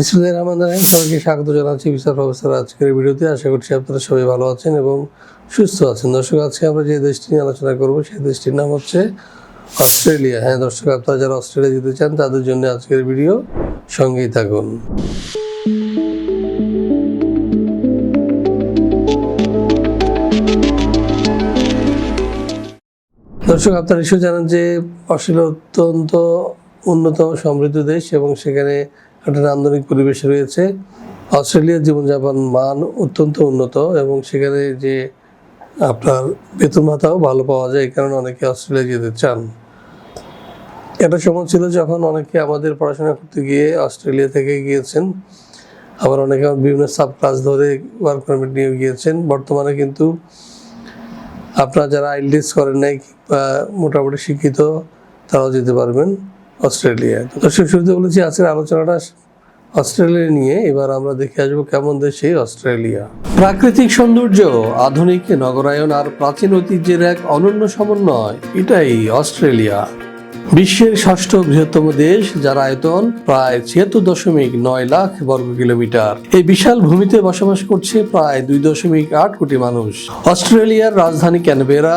বিসমুল্লাহ রহমান রাহিম। সবাইকে স্বাগত জানাচ্ছি বিচার প্রফেসর আজকের ভিডিওতে। আশা করছি আপনারা সবাই ভালো আছেন এবং সুস্থ আছেন। দর্শক, আজকে আমরা যে দেশটি নিয়ে আলোচনা করব, সেই দেশটির নাম হচ্ছে অস্ট্রেলিয়া। হ্যাঁ দর্শক, আপনারা যারা অস্ট্রেলিয়া যেতে চান, তাদের জন্য আজকের ভিডিও সঙ্গেই থাকুন। দর্শক, আপনারা নিশ্চয়ই জানেন যে অস্ট্রেলিয়া অত্যন্ত উন্নত সমৃদ্ধ দেশ এবং সেখানে একটা নান্দনিক পরিবেশ রয়েছে। অস্ট্রেলিয়ার জীবনযাপন মান অত্যন্ত উন্নত এবং সেখানে যে আপনার বেতন ভাতাও ভালো পাওয়া যায়, এই কারণে অনেকে অস্ট্রেলিয়া যেতে চান। একটা সময় ছিল যখন অনেকে আমাদের পড়াশোনা করতে গিয়ে অস্ট্রেলিয়া থেকে গিয়েছেন। আবার অনেকে বিভিন্ন সাব ক্লাস ধরে ওয়ার্ক পারমিট নিয়ে গিয়েছেন। বর্তমানে কিন্তু আপনারা যারা আইএলটিএস করেন নাই বা মোটামুটি শিক্ষিত, তারাও যেতে পারবেন। অস্ট্রেলিয়ায় দর্শক, শুরুতে বলেছি আজকের আলোচনাটা অস্ট্রেলিয়া নিয়ে। এবার আমরা দেখে আসব কেমন দেশ অস্ট্রেলিয়া। প্রাকৃতিক সৌন্দর্য, আধুনিক নগরায়ন আর প্রাচীন ঐতিহ্যের এক অনন্য সমন্বয়, এটাই অস্ট্রেলিয়া। বিশ্বের ষষ্ঠ বৃহত্তম দেশ, যার আয়তন প্রায় ছিয়াত্তর দশমিক নয় লাখ বর্গ কিলোমিটার। এই বিশাল ভূমিতে বসবাস করছে প্রায় দুই দশমিক আট কোটি মানুষ। অস্ট্রেলিয়ার রাজধানী ক্যানবেরা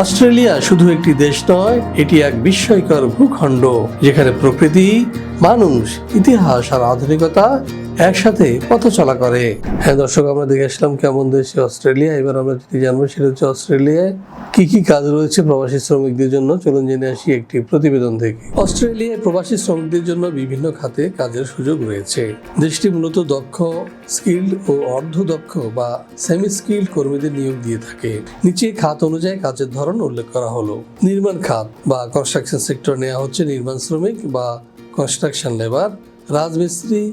অস্ট্রেলিয়া শুধু একটি দেশ নয়, এটি এক বিস্ময়কর ভূখণ্ড, যেখানে প্রকৃতি, মানুষ, ইতিহাস আর আধুনিকতা একসাথে পথ চলা করে। হ্যাঁ দর্শক, আমরা দেখে আসলাম কেমন দেশে অস্ট্রেলিয়া। এবার আমরা যদি জানব সেটা হচ্ছে অস্ট্রেলিয়ায় কি কি কাজ রয়েছে প্রবাসী শ্রমিকদের জন্য। চলুন জেনে আসি একটি প্রতিবেদন থেকে। অস্ট্রেলিয়ায় প্রবাসী শ্রমিকদের জন্য বিভিন্ন খাতে কাজের সুযোগ রয়েছে। দেশটি মূলত দক্ষ, স্কিল্ড ও অর্ধ দক্ষ বা সেমি স্কিল্ড কর্মীদের নিয়োগ দিয়ে থাকে। নিচে খাত অনুযায়ী কাজের ধরন উল্লেখ করা হলো। নির্মাণ খাত বা কনস্ট্রাকশন সেক্টর নেওয়া হচ্ছে নির্মাণ শ্রমিক বা কনস্ট্রাকশন লেবার রাজমিস্ত্রি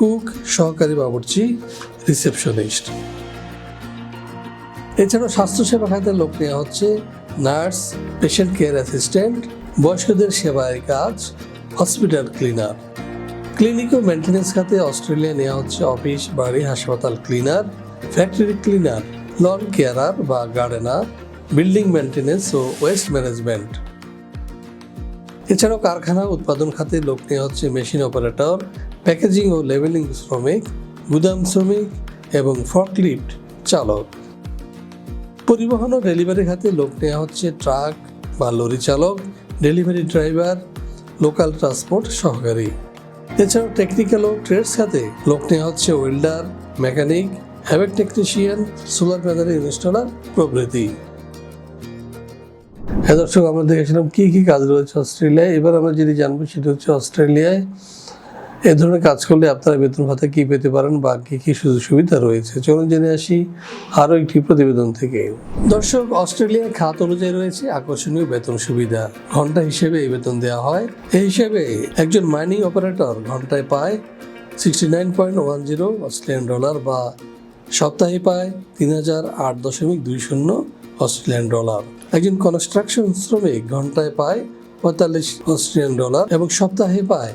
cook, সহকারী বাবুর্চি, রিসেপশনিস্ট। এছাড়াও স্বাস্থ্যসেবা খাতে লোক নেওয়া হচ্ছে নার্স পেশেন্ট কেয়ার অ্যাসিস্ট্যান্ট বয়স্কদের সেবায় কাজ হসপিটাল ক্লিনার ক্লিনিক ও মেনটেন্যান্স খাতে অস্ট্রেলিয়া নেওয়া হচ্ছে অফিস বাড়ি, হাসপাতাল cleaner factory cleaner lawn carer বা গার্ডেনার বিল্ডিং মেনটেন্যান্স ও ওয়েস্ট ম্যানেজমেন্ট এছাড়াও কারখানা উৎপাদন খাতে লোক নেওয়া হচ্ছে মেশিন অপারেটর প্যাকেজিং ও লেভেলিং শ্রমিক, গুদাম শ্রমিক এবং ফর্কলিফট চালক। পরিবহন ও ডেলিভারি খাতে লোক নেওয়া হচ্ছে ট্রাক বা লরি চালক, ডেলিভারি ড্রাইভার, লোকাল ট্রান্সপোর্ট সহকারী। এছাড়াও টেকনিক্যাল ও ট্রেডস খাতে লোক নেওয়া হচ্ছে welder, mechanic, HVAC technician, solar panel installer প্রভৃতি। হ্যাঁ দর্শক, আমরা দেখেছিলাম কী কী কাজ রয়েছে অস্ট্রেলিয়ায়। এবার আমরা যদি জানব সেটা হচ্ছে অস্ট্রেলিয়ায় এ ধরনের কাজ করলে আপনারা বেতন ভাতা কি পেতে পারেন বা কি কি সুযোগ সুবিধা রয়েছে? চলুন জেনে আসি আরও একটি প্রতিবেদন থেকে। দর্শক, অস্ট্রেলিয়ার খাত অনুযায়ী রয়েছে আকর্ষণীয় বেতন সুবিধা। ঘণ্টা হিসেবে এই বেতন দেওয়া হয়। এই হিসেবে একজন মাইনিং অপারেটর ঘন্টায় পায় sixty nine point one zero Australian dollar বা সপ্তাহে পায় তিন হাজার আট দশমিক দুই শূন্য অস্ট্রেলিয়ান ডলার। একজন কনস্ট্রাকশন শ্রমিক ঘন্টায় পায় পঁয়তাল্লিশ অস্ট্রেলিয়ান ডলার এবং সপ্তাহে পায়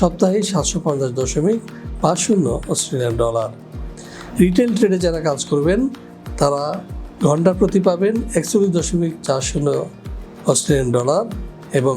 সপ্তাহে সাতশো পঞ্চাশ দশমিক পাঁচ শূন্য অস্ট্রেলিয়ান ডলার। রিটেল ট্রেডে যারা কাজ করবেন, তারা ঘণ্টা প্রতি পাবেন একচল্লিশ দশমিক চার শূন্য অস্ট্রেলিয়ান ডলার এবং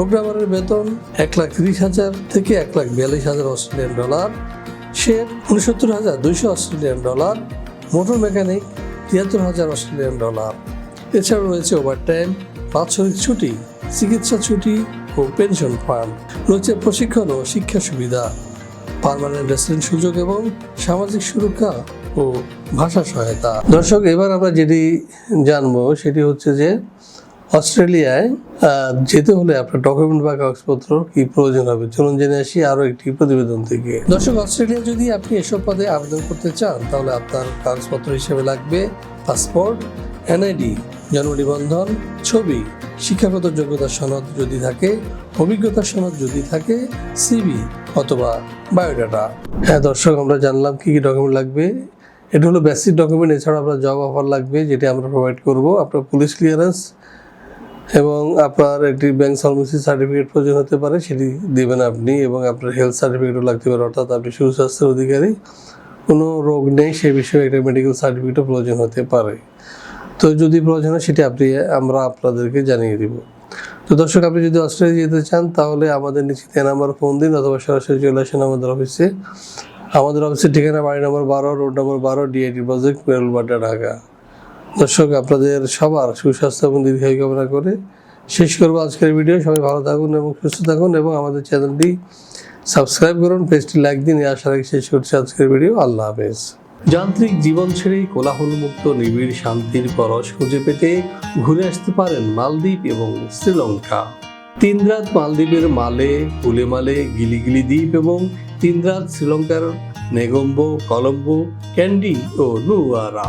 প্রোগ্রামারের বেতন এক লাখ তিরিশ হাজার থেকে এক লাখ বিয়াল্লিশ হাজার অস্ট্রেলিয়ান ডলার শেফ উনসত্তর হাজার দুইশো অস্ট্রেলিয়ান ডলার, মোটর মেকানিক তিয়াত্তর হাজার অস্ট্রেলিয়ান ডলার। এছাড়াও রয়েছে ওভারটাইম বাৎসরিক ছুটি, চিকিৎসা ছুটি ও পেনশন ফান্ড রয়েছে প্রশিক্ষণ ও শিক্ষা সুবিধা পারমানেন্ট রেসিডেন্ট সুযোগ এবং সামাজিক সুরক্ষা ও ভাষা সহায়তা। দর্শক, এবার আমরা যেটি জানব সেটি হচ্ছে যে অস্ট্রেলিয়ায় যেতে হলে আপনার ডকুমেন্ট বা কাগজপত্র কি প্রয়োজন হবে? চলুন জেনে আসি আরও একটি প্রতিবেদন থেকে। দর্শক, অস্ট্রেলিয়া যদি আপনি এসব পদে আবেদন করতে চান, তাহলে আপনার কাগজপত্র হিসেবে লাগবে পাসপোর্ট, এনআইডি জন্ম নিবন্ধন ছবি, শিক্ষাগত যোগ্যতা সনদ যদি থাকে অভিজ্ঞতা সনদ যদি থাকে সিবি অথবা বায়োডাটা। হ্যাঁ দর্শক, আমরা জানলাম কি কি ডকুমেন্ট লাগবে। এটা হলো বেসিক ডকুমেন্ট এছাড়া আপনার জব অফার লাগবে, যেটি আমরা প্রোভাইড করব। আপনার পুলিশ ক্লিয়ারেন্স এবং আপনার একটি ব্যাংক সলভেন্সি সার্টিফিকেট প্রয়োজন হতে পারে, সেটি দেবেন আপনি এবং আপনার হেলথ সার্টিফিকেটও লাগতে পারে, অর্থাৎ আপনি সুস্বাস্থ্যের অধিকারী। কোনো রোগ নেই, সে বিষয়ে একটা মেডিকেল সার্টিফিকেটও প্রয়োজন হতে পারে। তো যদি প্রয়োজন হয়, সেটি আপনি, আমরা আপনাদেরকে জানিয়ে দিব। তো দর্শক, আপনি যদি অস্ট্রেলিয়া যেতে চান, তাহলে আমাদের নিচে নাম্বার ফোন দিন, অথবা সরাসরি চলে আসেন আমাদের অফিসে আমাদের অফিসের ঠিকানা বাড়ি নম্বর বারো রোড নম্বর বারো ডিআইটি প্রজেক্ট মেরুলবাড্ডা ঢাকা দর্শক, আপনাদের সবার সুস্বাস্থ্য এবং দীর্ঘায়ু কামনা করে শেষ করব আজকের ভিডিও। সবাই ভালো থাকুন এবং সুস্থ থাকুন এবং আমাদের চ্যানেলটি সাবস্ক্রাইব করুন, পেজটি লাইক দিন আশা রাখি শেষ করছি আজকের ভিডিও। আল্লাহ হাফেজ। যান্ত্রিক জীবন ছেড়ে কোলাহলমুক্ত, নিবিড়, শান্তির পরশ খুঁজে পেতে ঘুরে আসতে পারেন মালদ্বীপ এবং শ্রীলঙ্কা। তিন রাত মালদ্বীপের মালে উলেমালে গিলিগিলি দ্বীপ এবং তিন রাত শ্রীলঙ্কার নেগম্বো, কলম্বো, ক্যান্ডি ও নুয়ারা